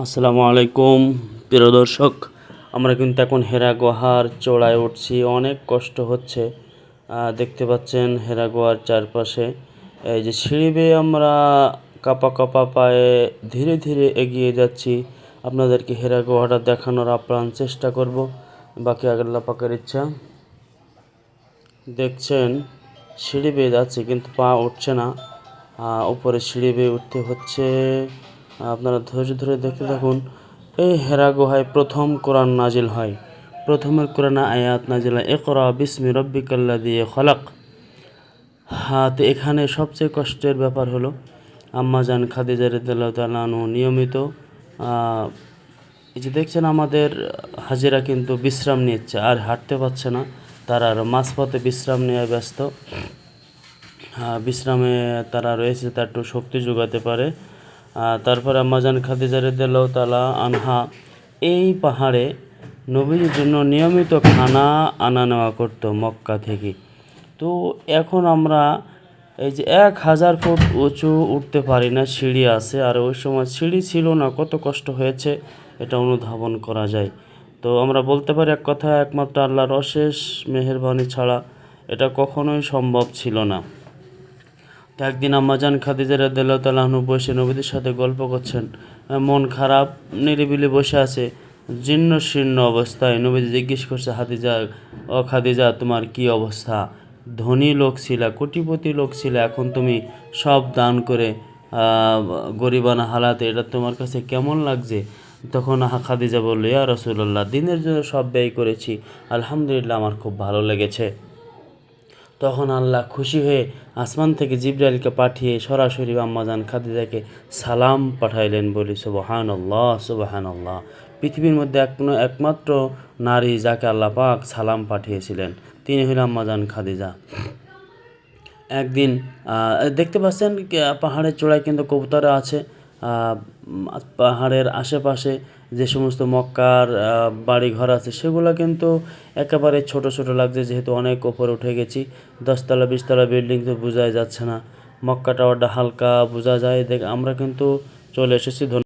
আসসালামু আলাইকুম, প্রিয় দর্শক। আমরা কিন্তু এখন হেরা গুহার চড়ায় উঠছি। অনেক কষ্ট হচ্ছে। দেখতে পাচ্ছেন হেরা গুহার চারপাশে। এই যে সিঁড়ি বেয়ে আমরা কাপা কাপা পায়ে ধীরে ধীরে এগিয়ে যাচ্ছি। আপনাদেরকে হেরা গুহাটা দেখানোর আপ্রাণ চেষ্টা করব। বাকি আল্লাহ পাকের ইচ্ছা। দেখছেন, সিঁড়ি বেয়ে যাচ্ছে কিন্তু পা উঠছে না। উপরে সিঁড়ি বেয়ে উঠতে হচ্ছে। আপনারা ধৈর্য ধরে দেখতে থাকুন, এই হেরা গুহায় প্রথম কোরআন নাজিল হয়। প্রথমের কোরআন আয়াত নাজিল একরা বিসমি রব্বিকাল্লা দিয়ে খলাক। হ্যাঁ তো এখানে সবচেয়ে কষ্টের ব্যাপার হলো আম্মাজান খাদিজা রেদাল্লাহ তালানু নিয়মিত এই যে দেখছেন আমাদের হাজিরা কিন্তু বিশ্রাম নিচ্ছে, আর হাঁটতে পারছে না, তারা মাঝপথে বিশ্রাম নিয়ে ব্যস্ত। বিশ্রামে তারা রয়েছে, তার একটু শক্তি যোগাতে পারে। তারপরে আম্মাজান খাদিজা রেদাল্লাহ তালা আনহা, এই পাহাড়ে নবীর জন্য নিয়মিত খানা আনা নেওয়া করতো মক্কা থেকে। তো এখন আমরা এই যে এক হাজার ফুট উঁচু উঠতে পারি না, সিঁড়ি আছে, আর ওই সময় সিঁড়ি ছিল না, কত কষ্ট হয়েছে, এটা অনুধাবন করা যায়। তো আমরা বলতে পারি এক কথা একমাত্র আল্লাহর অশেষ মেহেরবানি ছাড়া এটা কখনোই সম্ভব ছিল না। একদিন আম্মাজান খাদিজা রাদিয়াল্লাহু তাআলা আনহু বসে নবীদের সাথে গল্প করছেন। মন খারাপ, নিরিবিলি বসে আছে। জীর্ণ শীর্ণ অবস্থায় নবীজি জিজ্ঞেস করছে হাদিজা ও খাদিজা, তোমার কি অবস্থা? ধনী লোক ছিলা, কোটিপতি লোক ছিল, এখন তুমি সব দান করে গরিবানা হালাতে, এটা তোমার কাছে কেমন লাগছে? তখন খাদিজা বলল, ইয়া রসুল্লাহ দিনের জন্য সব ব্যয় করেছি। আলহামদুলিল্লাহ, আমার খুব ভালো লেগেছে। তখন আল্লাহ খুশি হয়ে আসমান থেকে জিব্রাইলকে পাঠিয়ে সরাসরি আম্মাজান খাদিজাকে সালাম পাঠাইলেন বলি সুবহান আল্লাহ আল্লাহ পৃথিবীর মধ্যে এক কোনো একমাত্র নারী যাকে আল্লাহ পাক সালাম পাঠিয়েছিলেন, তিনি হলেন আম্মাজান খাদিজা। একদিন দেখতে পাচ্ছেন পাহাড়ের চূড়ায় কিন্তু কবুতর আছে পাহাড়ের আশেপাশে যে সমস্ত মক্কার বাড়ি বাড়িঘর আছে, সেগুলো কিন্তু একেবারে ছোট ছোট লাগছে, যেহেতু অনেক ওপরে উঠে গেছি। দশতলা, বিশতলা বিল্ডিং তো বোঝাই যাচ্ছে না। মক্কা টাওয়ারটা হালকা বোঝা যায়। দেখ, আমরা কিন্তু চলে এসেছি